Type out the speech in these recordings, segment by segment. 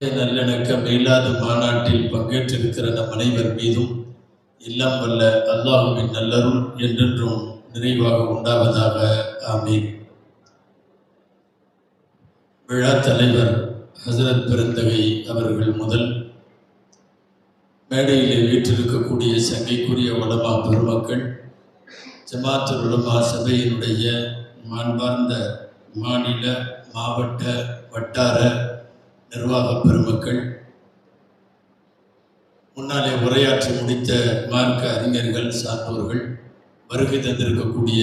நல்லிணக்க மேலாது மாநாட்டில் பங்கேற்றிருக்கிற நம் அனைவர் மீதும் எல்லாம் வல்ல அல்லாஹுவின் நல்லருள் என்றென்றும் நிறைவாக உண்டாவதாக. ஆமீன். விழா தலைவர் ஹசரத் பெருந்தகை அவர்கள் முதல் மேடையிலே வீற்றிருக்கக்கூடிய சங்கைக்குரிய உலமா பெருமக்கள் ஜமாத்து உலமா சபையினுடைய மாண்பார்ந்த மாநில மாவட்ட வட்டார நிர்வாக பெருமக்கள் முன்னாலே உரையாற்றி முடித்த மார்க்க அறிஞர்கள் சான்றோர்கள் வருகை தந்திருக்கக்கூடிய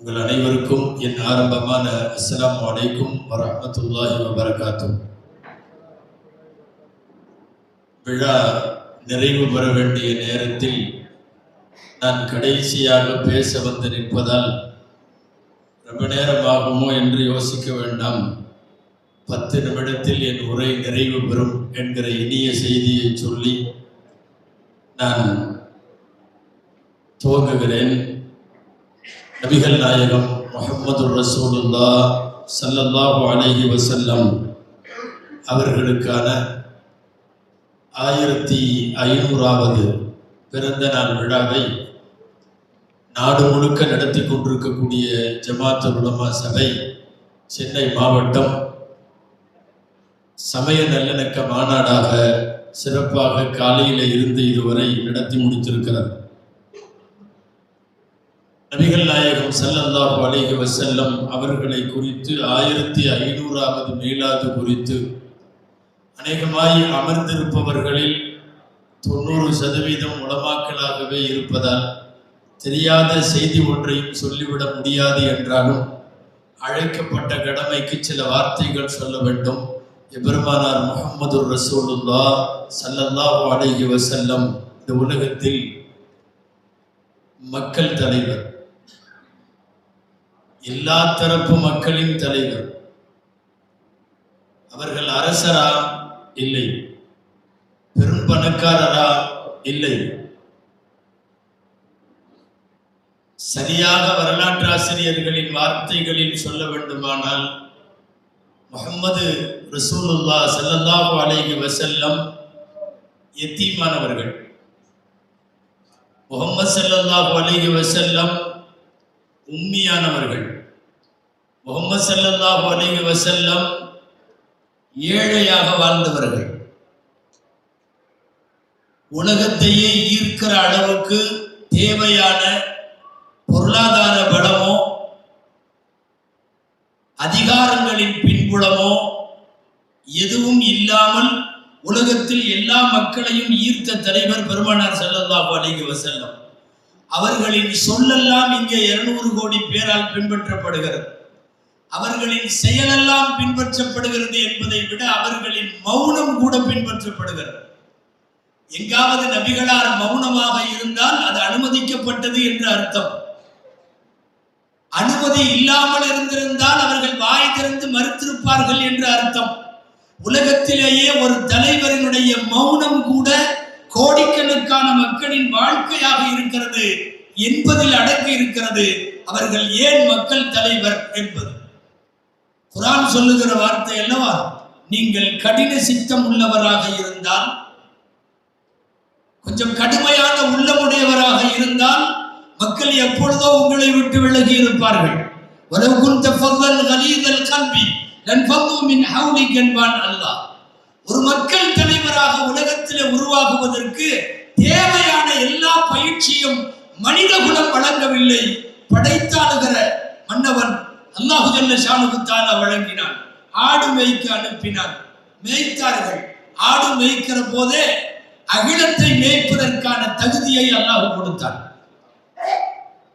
உங்கள் அனைவருக்கும் என் ஆரம்பமான அஸ்லாம் அலைக்கும் வரமத்துல்லாஹி வபரகாத்தும் விழா நிறைவு பெற வேண்டிய நேரத்தில் நான் கடைசியாக பேச வந்து நிற்பதால் ரொம்ப நேரம் ஆகுமோ என்று யோசிக்க வேண்டாம். பத்து நிமிடத்தில் என் உரை நிறைவு பெறும் என்கிற இனிய செய்தியை சொல்லி நான் துவங்குகிறேன். நபிகள் நாயகம் முகமது ரசூலுல்லா சல்லல்லாஹு அலஹி வசல்லம் அவர்களுக்கான ஆயிரத்தி ஐநூறாவது பிறந்த நாள் விழாவை நாடு முழுக்க நடத்தி கொண்டிருக்கக்கூடிய ஜமாத்து உலமா சபை சென்னை மாவட்டம் சமய நல்லிணக்க மாநாடாக சிறப்பாக காலையில் இருந்து இதுவரை நடத்தி முடித்திருக்கிறார் நபிகள் நாயகம் ஸல்லல்லாஹு அலைஹி செல்லம் அவர்களை குறித்து ஆயிரத்தி ஐநூறாவது மேலாது குறித்து அநேகமாய் அமர்ந்திருப்பவர்களில் தொண்ணூறு சதவீதம் உலமாக்களாகவே இருப்பதால் தெரியாத செய்தி ஒன்றையும் சொல்லிவிட முடியாது என்றாலும் அழைக்கப்பட்ட கடமைக்கு சில வார்த்தைகள் சொல்ல வேண்டும். எபெருமானார் முகமது ரசூலுல்லா சல்லல்லாஹு அலைஹி வசல்லம் இந்த உலகத்தில் மக்கள் தலைவர் எல்லா தரப்பு மக்களின் தலைவர் அவர்கள் அரசரா? இல்லை. பெரும் பணக்காரரா இல்லை. சரியாக வரலாற்றாசிரியர்களின் வார்த்தைகளில் சொல்ல வேண்டுமானால் முகம்மது ரசூலுல்லா செல்லல்லாஹு அலைஹி வசல்லம் எத்தீமானவர்கள். முகமது செல்லல்லாஹு அலைஹி வசல்லம் உண்மையானவர்கள். முகமது செல்லல்லாஹு அலைஹி வசல்லம் ஏழையாக வாழ்ந்தவர்கள். உலகத்தையே ஈர்க்கிற அளவுக்கு தேவையான பொருளாதார பலமும் அதிகாரங்களின் பின்புலமோ எதுவும் இல்லாமல் உலகத்தில் எல்லா மக்களையும் ஈர்த்த தலைவர் பெருமானார் ஸல்லல்லாஹு அலைஹி வசல்லம் அவர்களின் சொல்லெல்லாம் இங்கே இருநூறு கோடி பேரால் பின்பற்றப்படுகிறது. அவர்களின் செயலெல்லாம் பின்பற்றப்படுகிறது என்பதை விட அவர்களின் மௌனம் கூட பின்பற்றப்படுகிறது. எங்காவது நபிகளார் மௌனமாக இருந்தால் அது அனுமதிக்கப்பட்டது என்று அர்த்தம். அனுமதி இல்லாமல் இருந்திருந்தால் அவர்கள் வாய் திறந்து மறுத்திருப்பார்கள் என்று அர்த்தம். உலகத்திலேயே ஒரு தலைவரினுடைய மௌனம் கூட கோடிக்கணக்கான மக்களின் வாழ்க்கையாக இருக்கிறது. என்பதில் அடங்கி இருக்கிறது. அவர்கள் ஏன் மக்கள் தலைவர் என்பது? குரான் சொல்லுகிற வார்த்தை அல்லவா? நீங்கள் கடின சித்தம் உள்ளவராக இருந்தால் கொஞ்சம் கடுமையான உள்ளமுடையவராக இருந்தால் மக்கள் எப்பொழுதோ உங்களை விட்டு விலகி இருப்பார்கள் ولو كنت فظا غليظ القلب لانفضوا من حولك என்பான் அல்லாஹ் ஒரு மக்கள் தலைவராக உலகத்திலே உருவாகுவதற்கு தேவையான எல்லா பயிற்சியும் மனித குலம் வழங்கவில்லை படைத்தாளுகிற மன்னவன் அல்லாஹு ஜல்ல ஷானுகுத்தால வழங்கினான் ஆடு மேய்க்க அனுப்பினான் மேய்த்தார்கள் ஆடு மேய்க்கிற போதே அகிலத்தை மேய்ப்பதற்கான தகுதியை அல்லாஹ் கொடுத்தான்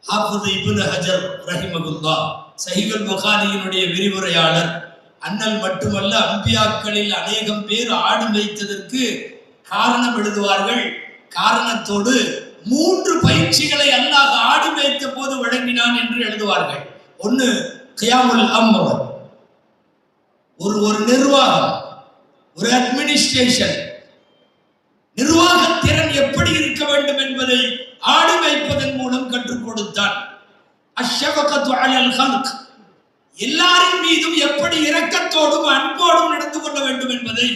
ஹாஃபிது இபுல் ஹஜர் ரஹிமகுல்லா சஹிகல் புகாரியினுடைய விரிவுரையாளர். அண்ணல் மட்டுமல்ல அம்பியாக்களில் அநேகம் பேர் ஆடு மேய்த்ததற்கு காரணம் எழுதுவார்கள். காரணத்தோடு மூன்று பயிற்சிகளை அல்லாஹ் ஆடு மேய்த்த போது வழங்கினான் என்று எழுதுவார்கள். ஒன்று கியாமுல் அம்மவர் ஒரு ஒரு நிர்வாகம் ஒரு அட்மினிஸ்ட்ரேஷன் நிர்வாக திறன் எப்படி இருக்க வேண்டும் என்பதை ஆடு வைப்பதன் மூலம் கற்றுக் கொடுத்தான். எல்லாரின் மீதும் எப்படி இரக்கத்தோடும் அன்போடும் நடந்து கொள்ள வேண்டும் என்பதை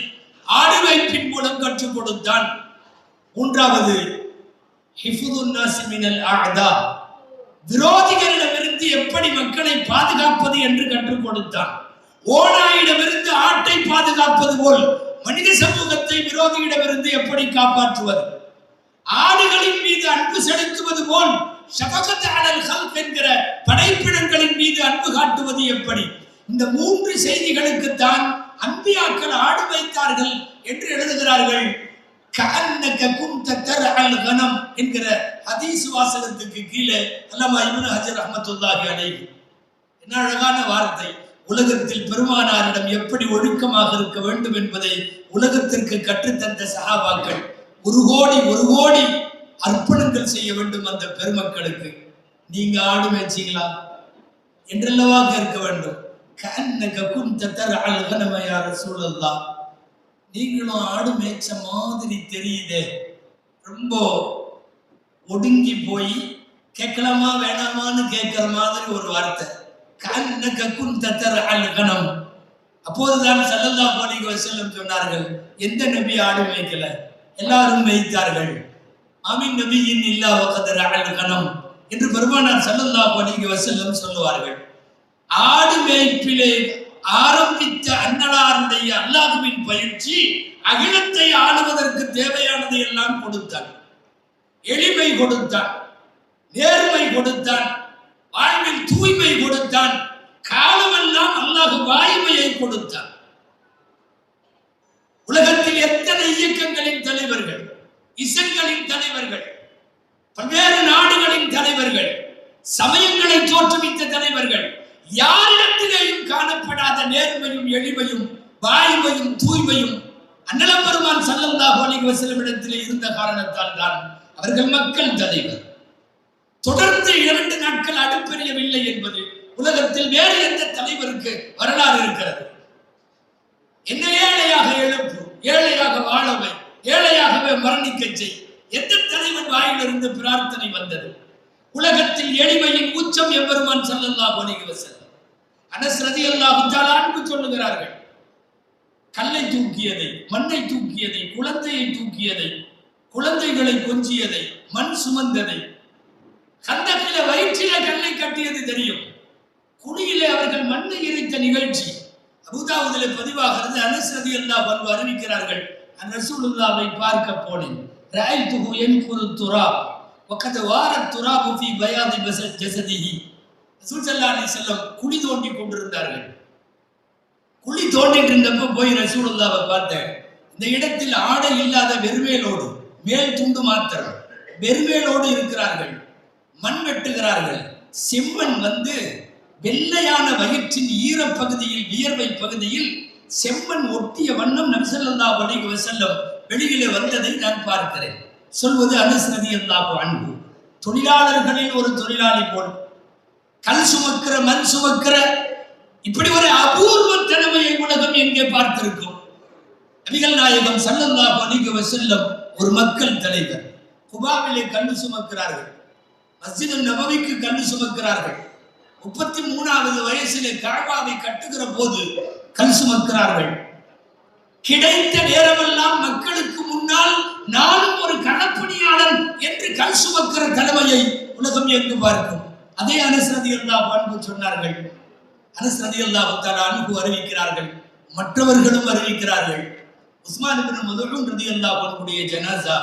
ஆடு வைப்பின் மூலம் கற்றுக் கொடுத்தான். மூன்றாவது விரோதிகளிடமிருந்து எப்படி மக்களை பாதுகாப்பது என்று கற்றுக் கொடுத்தான். ஓனாயிடமிருந்து ஆட்டை பாதுகாப்பது போல் மனித சமூகத்தை விரோதியிடமிருந்து எப்படி காப்பாற்றுவது? ஆடுகளின் மீது அன்பு செலுத்துவது போல் ஷபகத் ஹல்க் என்கிற படைப்பிடங்களின் மீது அன்பு காட்டுவது எப்படி? இந்த மூன்று செய்திகளுக்குத்தான் அன்பியாக்கள் ஆடு வைத்தார்கள் என்று எழுதுகிறார்கள். கஅன்னக குந்த தர்அல் கனம் என்கிற ஹதீஸ் வாசகத்துக்கு கீழே அல்லாமா இப்னு ஹஜர் ரஹ்மத்துல்லாஹி அலைஹி. என்ன அழகான வார்த்தை. உலகத்தில் பெருமானாரிடம் எப்படி ஒழுக்கமாக இருக்க வேண்டும் என்பதை உலகத்திற்கு கற்றுத்தந்த சஹாபாக்கள் ஒரு கோடி ஒரு கோடி அர்ப்பணங்கள் செய்ய வேண்டும் அந்த பெருமக்களுக்கு. நீங்க ஆடு மேய்ச்சிங்களா என்றல்லவா கேட்க வேண்டும். கண்ணக குந்த தர்அல் கனம சூழல் தான் நீங்களும் ஆடு மேய்ச்ச மாதிரி தெரியுதே. ரொம்ப ஒடுங்கி போய் கேட்கலாமா வேணாமான்னு கேட்கிற மாதிரி ஒரு வார்த்தை. கண்ணக குந்த தர்அல் கனம். அப்போதுதான் ஸல்லல்லாஹு அலைஹி வஸல்லம் சொன்னார்கள் எந்த நபி ஆடு மேய்க்கல? எல்லாரும் வைத்தார்கள் அமின் நபியின் இல்லா வகதர் அல் கனம் என்று பெருமானார் சல்லல்லா பணிக்கு வசல்லம் சொல்லுவார்கள். ஆடு மேய்ப்பிலே ஆரம்பித்த அன்னலாருடைய அல்லாஹுவின் பயிற்சி அகிலத்தை ஆளுவதற்கு தேவையானதை எல்லாம் கொடுத்தான். எளிமை கொடுத்தான். நேர்மை கொடுத்தான். வாழ்வில் தூய்மை கொடுத்தான். காலமெல்லாம் அல்லாஹு வாய்மையை கொடுத்தான். உலகத்தில் எத்தனை இயக்கங்களின் தலைவர்கள் இசைகளின் தலைவர்கள் பல்வேறு நாடுகளின் தலைவர்கள் சமயங்களை தோற்றுவித்த தலைவர்கள் யாரிடத்திலேயும் காணப்படாத நேர்மையும் எளிமையும் வாய்மையும் தூய்மையும் அன்னலம் பெருமான் சல்லந்தா அலைஹி இருந்த காரணத்தால் தான் அவர்கள் மக்கள் தலைவர். தொடர்ந்து இரண்டு நாட்கள் அடுப்பெறியவில்லை என்பது உலகத்தில் வேறு எந்த தலைவருக்கு வரலாறு இருக்கிறது? என்ன ஏழையாக எழுப்பு ஏழையாக வாழவை ஏழையாகவே மரணிக்க செய். எந்த தலைவன் வாயிலிருந்து பிரார்த்தனை வந்தது? உலகத்தில் எளிமையின் உச்சம் எவருமான் செல்லல்லா போனீங்க வஸல்லம். அனஸ் ரலியல்லாஹு தஆலா அன்பு சொல்லுகிறார்கள். கல்லை தூக்கியதை மண்ணை தூக்கியதை குழந்தையை தூக்கியதை குழந்தைகளை கொஞ்சியதை மண் சுமந்ததை. கந்தக்கில வயிற்றில கல்லை கட்டியது தெரியும். குழியிலே அவர்கள் மண்ணை இறைத்த நிகழ்ச்சி. அபுதாவுதில் பதிவாகிறது அனஸ் ரதி அல்லா பல்வ அறிவிக்கிறார்கள். அந்த ரசூலுல்லாவை பார்க்க போனேன். ராய் துகு என் குரு துரா ஒக்கத்து வார துரா புஃபி பயாதி பச ஜசதிஹி ரசூல் சல்லா செல்லம் குழி தோண்டி கொண்டிருந்தார்கள். குழி தோண்டிட்டு இருந்தப்போ போய் ரசூலுல்லாவை பார்த்தேன். இந்த இடத்தில் ஆடை இல்லாத வெறுமேலோடு மேல் துண்டு மாத்திரம் வெறுமேலோடு இருக்கிறார்கள். மண் வெட்டுகிறார்கள். செம்மண் வந்து வெள்ளையான வயிற்றின் ஈரப்பகுதியில் வியர்வை பகுதியில் செம்மண் ஒட்டிய வண்ணம் நபிசல்லா அலைஹி செல்லும் வெளியிலே வந்ததை நான் பார்க்கிறேன். சொல்வது அனுசரதி அல்லாஹு அன்பு தொழிலாளர்களில் ஒரு தொழிலாளி போல். கல் சுமக்கிற மண் சுமக்கிற இப்படி ஒரு அபூர்வ திறமையை உலகம் எங்கே பார்த்திருக்கும்? நபிகள் நாயகம் ஸல்லல்லாஹு அலைஹி செல்லும் ஒரு மக்கள் தலைவர். குபாவிலே கல்லு சுமக்கிறார்கள். மஸ்ஜிது நபவிக்கு கல்லு சுமக்கிறார்கள். முப்பத்தி மூணாவது வயசிலே கஅபாவை கட்டுகிற போது கல் சுமக்கிறார்கள் கிடைத்த நேரமெல்லாம் மக்களுக்கு முன்னால் நானும் ஒரு களப்பணியாளன் என்று கல் சுமக்கிற தலைமையை உலகம் எங்கு பார்க்கும்? அதே அனுசரதி அல்லாஹ் அன்பு சொன்னார்கள். அனுசரதி அல்லாஹ் அன்பு அறிவிக்கிறார்கள். மற்றவர்களும் அறிவிக்கிறார்கள். உஸ்மான் முதலும் மதுரும் ரதி அல்லாஹ் அன்புடைய ஜனாசா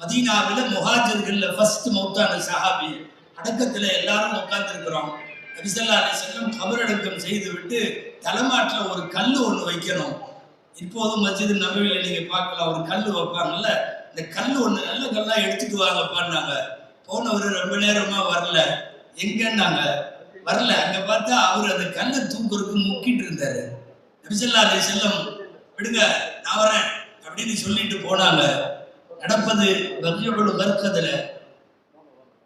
மதீனாவில் முஹாஜர்கள்ல ஃபர்ஸ்ட் மௌத்தான சஹாபி. அடக்கத்தில் எல்லாரும் உட்கார்ந்து இருக்கிறோம் நபிசல்லா அலிசல்லம் கபரடக்கம் செய்துவிட்டு தலைமாட்டில் ஒரு கல் ஒன்று வைக்கணும். இப்போதும் மஸ்ஜித் நபவில நீங்க பார்க்கலாம் ஒரு கல் வைப்பாங்கல்ல? இந்த கல் ஒன்று நல்ல கல்லாக எடுத்துட்டு வாங்கப்பான்னாங்க போனவர் ரொம்ப நேரமா வரல. எங்கன்னாங்க? வரல. அங்க பார்த்தா அவர் அந்த கல்லை தூக்குறதுக்கு முக்கிட்டு இருந்தாரு. நபிசல்லா அலி செல்லம் விடுங்க நான் வரேன் அப்படின்னு சொல்லிட்டு போனாங்க. நடப்பது வகையோட வர்க்கத்துல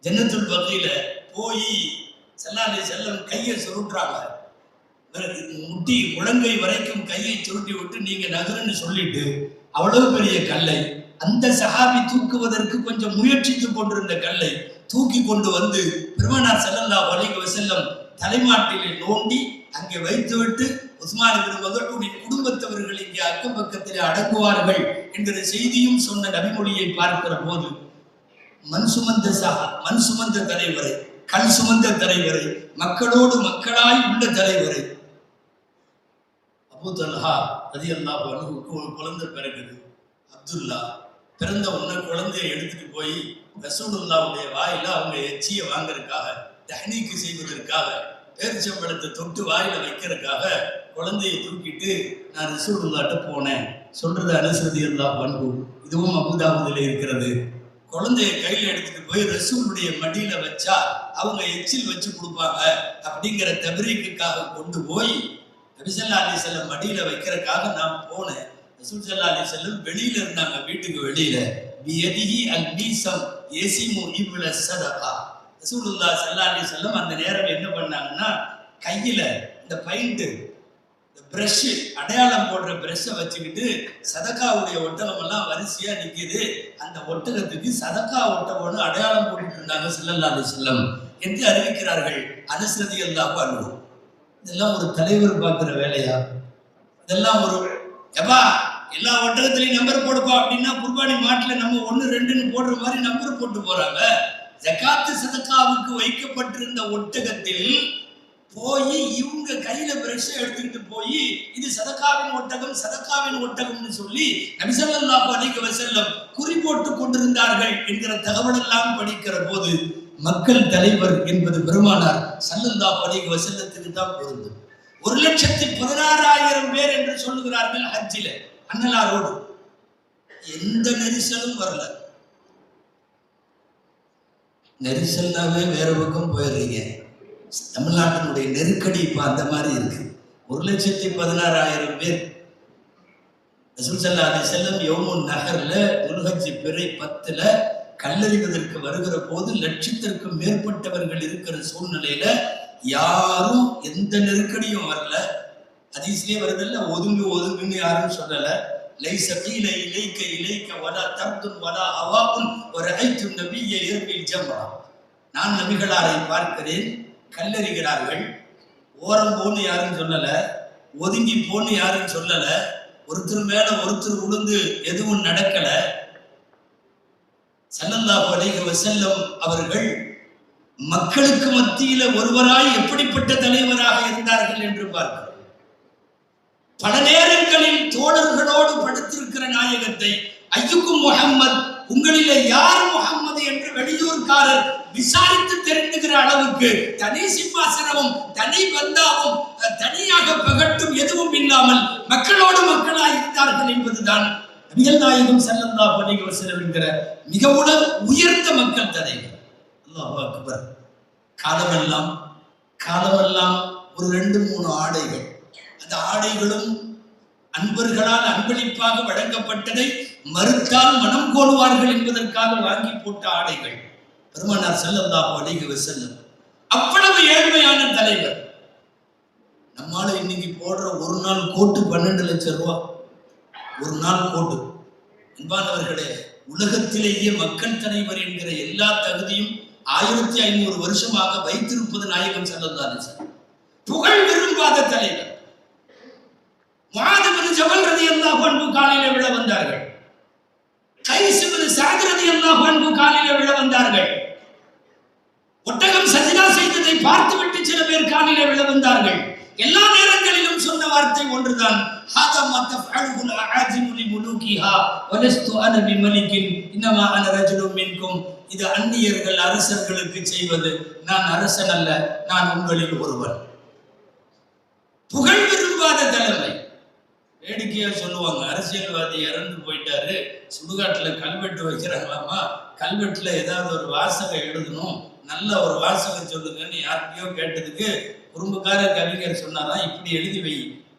ஜன்னத்துள் வகையில போய் செல்லாலே செல்லம் கையை சுருட்டுறாங்க. முட்டி முழங்கை வரைக்கும் கையை சுருட்டி விட்டு நீங்க நகருன்னு சொல்லிட்டு அவ்வளவு பெரிய கல்லை அந்த சஹாபி தூக்குவதற்கு கொஞ்சம் முயற்சித்து கொண்டிருந்த கல்லை தூக்கி கொண்டு வந்து பெருமனார் செல்லல்லா வலிக செல்லம் தலைமாட்டிலே நோண்டி அங்கே வைத்துவிட்டு உஸ்மான் இப்னு குடும்பத்தவர்கள் இங்கே அக்கம் பக்கத்திலே அடங்குவார்கள் என்கிற செய்தியும் சொன்ன நபிமொழியை பார்க்கிற போது மண் சுமந்த சகா மண் சுமந்த தலைவரை கல் சுமந்த தலைவரை மக்களோடு மக்களாய் உள்ள தலைவரை. அபு தல்ஹா ரதி அல்லாஹ் குழந்தை பிறகுது அப்துல்லா பிறந்த உடனே குழந்தையை எடுத்துட்டு போய் ரசூலுல்லாவுடைய வாயில அவங்க எச்சியை வாங்குறதுக்காக தஹ்னீக்கு செய்வதற்காக பேரிச்சம்பழத்தை தொட்டு வாயில வைக்கிறதுக்காக குழந்தையை தூக்கிட்டு நான் ரசூலுல்லாட்ட போனேன். சொல்றது அனுசதி அல்லா பண்பு இதுவும் அபுதாபுதில் இருக்கிறது. குழந்தைய கையில எடுத்துட்டு போய் ரசூலுடைய மடியில வச்சா அவங்க எச்சில் வச்சு கொடுப்பாங்க அப்படிங்கிற தபரீக்குக்காக கொண்டு போய் நபிசல்லா அலி செல்லம் மடியில வைக்கிறதுக்காக நான் போனேன். ரசூல் சல்லா அலி செல்லம் வெளியில இருந்தாங்க வீட்டுக்கு வெளியில. பியதிஹி அல் மீசம் ஏசி இப்ல சதகா ரசூலுல்லா சல்லா அலி செல்லம் அந்த நேரம் என்ன பண்ணாங்கன்னா கையில இந்த பைண்ட் இந்த பிரஷ் அடையாளம் போடுற பிரஷ்ஷை வச்சுக்கிட்டு சதக்காவுடைய ஒட்டகம் எல்லாம் வரிசையா நிக்குது. அந்த ஒட்டகத்துக்கு சதக்கா ஒட்டகம்னு அடையாளம் போட்டுட்டு இருந்தாங்க செல்லல்லா அலி செல்லம் என்று அறிவிக்கிறார்கள். அனுசரதி எல்லாம் அனுபவம் இதெல்லாம் ஒரு தலைவர் பார்க்குற வேலையா? இதெல்லாம் ஒரு எப்பா எல்லா ஒட்டகத்திலையும் நம்பர் போடுப்பா அப்படின்னா குர்பானி மாட்டில் நம்ம ஒன்று ரெண்டுன்னு போடுற மாதிரி நம்பர் போட்டு போறாங்க. ஜக்காத்து சதக்காவுக்கு வைக்கப்பட்டிருந்த ஒட்டகத்தில் போய் இவங்க கையில பிரஷ் எடுத்துக்கிட்டு போய் இது சதக்காவின் ஒட்டகம் சதக்காவின் ஒட்டகம்னு சொல்லி நபிசல்லாஹு அலிக வசல்லம் குறி போட்டு கொண்டிருந்தார்கள் என்கிற தகவல் எல்லாம் படிக்கிற போது மக்கள் தலைவர் என்பது பெருமானார் சல்லல்லா அலைஹி வசல்லத்துக்கு தான் பொருந்தும். ஒரு லட்சத்தி பதினாறாயிரம் பேர் என்று சொல்லுகிறார்கள் ஹஜ்ஜில அண்ணலாரோடு எந்த நெரிசலும் வரல. நெரிசல்னாவே வேற பக்கம் போயிடுறீங்க. தமிழ்நாட்டினுடைய நெருக்கடி இப்ப அந்த மாதிரி இருக்கு. ஒரு லட்சத்தி பதினாறாயிரம் பேர். ரசூல் ஸல்லல்லாஹு அலைஹி செல்லம் யோமுன் நகர்ல துல்ஹஜ் பிறை பத்துல கல்லறிவதற்கு வருகிற போது லட்சத்திற்கும் மேற்பட்டவர்கள் இருக்கிற சூழ்நிலையில யாரும் எந்த நெருக்கடியும் வரல. அதிசயே வருதில்ல ஒதுங்கு ஒதுங்குன்னு யாரும் சொல்லல. லைஸ கீல இலைக்க இலைக்க வலா தர்துன் வலா அவாவுன் ஒரு ஐத்து நபிய ஏற்பில் ஜம்ரா நான் நபிகளாரை பார்க்கிறேன் கல்லறிகிறார்கள். ஓரம் போன்னு யாரும் சொல்லல ஒதுங்கி போன்னு யாரும் சொல்லல. ஒருத்தர் மேல ஒருத்தர் உளுந்து எதுவும் நடக்கல. சல்லல்லாஹு அலைஹி வசல்லம் அவர்கள் மக்களுக்கு மத்தியில ஒருவராய் எப்படிப்பட்ட தலைவராக இருந்தார்கள் என்று பார்க்கிறோம். பல நேரங்களில் தோழர்களோடு படுத்திருக்கிற நாயகத்தை ஐயுக்கும் முகம்மது உங்களில யார் முகம்மது என்று வெளியூர்காரர் விசாரித்து தெரிந்துகிற அளவுக்கு தனி சிம்மாசனமும் தனி பந்தாவும் தனியாக பகட்டும் எதுவும் இல்லாமல் மக்களோடு மக்களாக இருந்தார்கள் என்பதுதான் நபிகள் நாயகம் செல்லந்தா அலைஹி வஸல்லம் என்கிற மிக உயர்ந்த மக்கள் தலைவர் அல்லாஹ் அக்பர். காலமெல்லாம் காலமெல்லாம் ஒரு ரெண்டு மூணு ஆடைகள். அந்த ஆடைகளும் அன்பர்களால் அன்பளிப்பாக வழங்கப்பட்டதை மறுத்தால் மனம் கோடுவார்கள் என்பதற்காக வாங்கி போட்ட ஆடைகள். பெருமனார் செல்லந்தா அலைஹி செல்லும் அவ்வளவு ஏழ்மையான தலைவர். நம்மால இன்னைக்கு போடுற ஒரு நாள் கோட்டு பன்னெண்டு லட்சம் ரூபா. ஒரு நாள் கோட்டு அன்பானவர்களே உலகத்திலேயே மக்கள் தலைவர் என்கிற எல்லா தகுதியும் ஆயிரத்தி ஐநூறு வருஷமாக வைத்திருப்பது நாயகம் ஸல்லல்லாஹு சார். புகழ் விரும்பாத தலைவர். மாதவன் ஜவல் ரதி ரலியல்லாஹு அன்ஹு காலையில விழ வந்தார்கள். கைஸ் சாகரதி சஅத் ரலியல்லாஹு காலையில விழ வந்தார்கள். ஒட்டகம் சஜினா செய்ததை பார்த்துவிட்டு சில பேர் காலையில விழ வந்தார்கள். வார்த்தை ஒன்றுதான். ஹாதா மா தஃஅலுஹுல் அஆஜிமு லிமுலூகிஹா வலஸ்து அன பிமலிகின் இன்னமா அன ரஜுலும் மின்கும். இது அந்நியர்கள் அரசர்களுக்கு செய்வது. நான் அரசன் அல்ல நான் உங்களில் ஒருவன். புகழ் விரும்பாத தலைமை. வேடிக்கையா சொல்லுவாங்க அரசியல்வாதி இறந்து போயிட்டாரு சுடுகாட்டுல கல்வெட்டு வைக்கிறாங்களாமா கல்வெட்டுல ஏதாவது ஒரு வாசகம் எழுதணும் நல்ல ஒரு வாசகம் சொல்லுங்கன்னு யார்கிட்டயோ கேட்டதுக்கு குறும்புக்கார கவிஞர் சொன்னாதான் இப்படி எழுதி வை.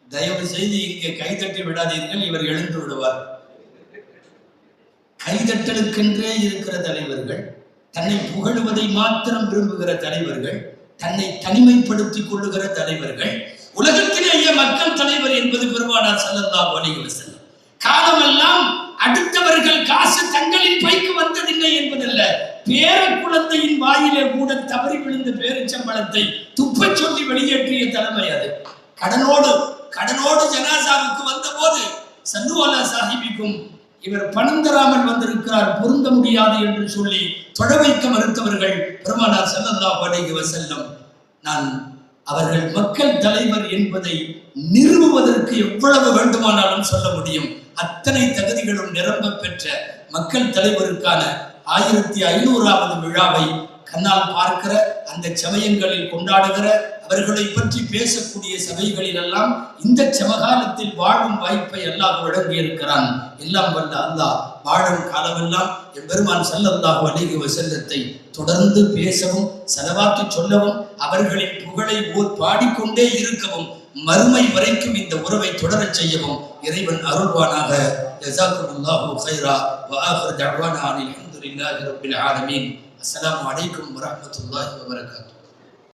தயவு செய்து இங்கே கைதட்டி விடாதீர்கள் இவர் எழுந்து விடுவார். கைதட்டலுக்கென்றே இருக்கிற தலைவர்கள் தன்னை புகழுவதை மாத்திரம் விரும்புகிற தலைவர்கள் தன்னை தனிமைப்படுத்திக் கொள்ளுகிற தலைவர்கள் உலகத்திலேயே மக்கள் தலைவர் என்பது பெருமானார் செல்லந்தா அலைஹி செல்லும் காலமெல்லாம் அடுத்தவர்கள் காசு தங்களின் பைக்கு வந்ததில்லை என்பதல்ல பேர குழந்தையின் வாயிலே கூட தவறி விழுந்த பேரச்சம்பளத்தை துப்பச் சொல்லி வெளியேற்றிய தலைமை அது. கடனோடு கடனோடு ஜனாசாவுக்கு வந்தபோது சல்லுவாலா சாஹிபிக்கும் இவர் பணம் தராமல் வந்திருக்கிறார் பொருந்த முடியாது என்று சொல்லி தொட வைக்க மறுத்தவர்கள் பெருமானார் ஸல்லல்லாஹு அலைஹி செல்லும் நான் அவர்கள் மக்கள் தலைவர் என்பதை நிறுவுவதற்கு எவ்வளவு வேண்டுமானாலும் சொல்ல முடியும். அத்தனை தகுதிகளும் நிரம்ப பெற்ற மக்கள் தலைவருக்கான ஆயிரத்தி ஐநூறாவது விழாவை கண்ணால் பார்க்கிற அந்த சமயங்களில் கொண்டாடுகிற அவர்களை பற்றி பேசக்கூடிய சபைகளில் எல்லாம் இந்த சமகாலத்தில் வாழும் வாய்ப்பை அல்லாஹ் வழங்கியிருக்கிறான். எல்லாம் வல்ல அல்லாஹ் வாழும் காலமெல்லாம் எம்பெருமான் ஸல்லல்லாஹு அலைஹி வஸல்லத்தை தொடர்ந்து பேசவும் செலவாக்கி சொல்லவும் அவர்களின் புகழை ஓர் பாடிக்கொண்டே இருக்கவும் மறுமை வரைக்கும் இந்த உறவை தொடரச் செய்யவும் இறைவன் அருள்வானாக. ஜஸாக்குமுல்லாஹு கைரா வ தஅவானா அனில் ஹம்துலில்லாஹி ரப்பில் ஆலமீன். அஸ்ஸலாமு அலைக்கும் வரஹ்மத்துல்லாஹி வபரகாத்துஹு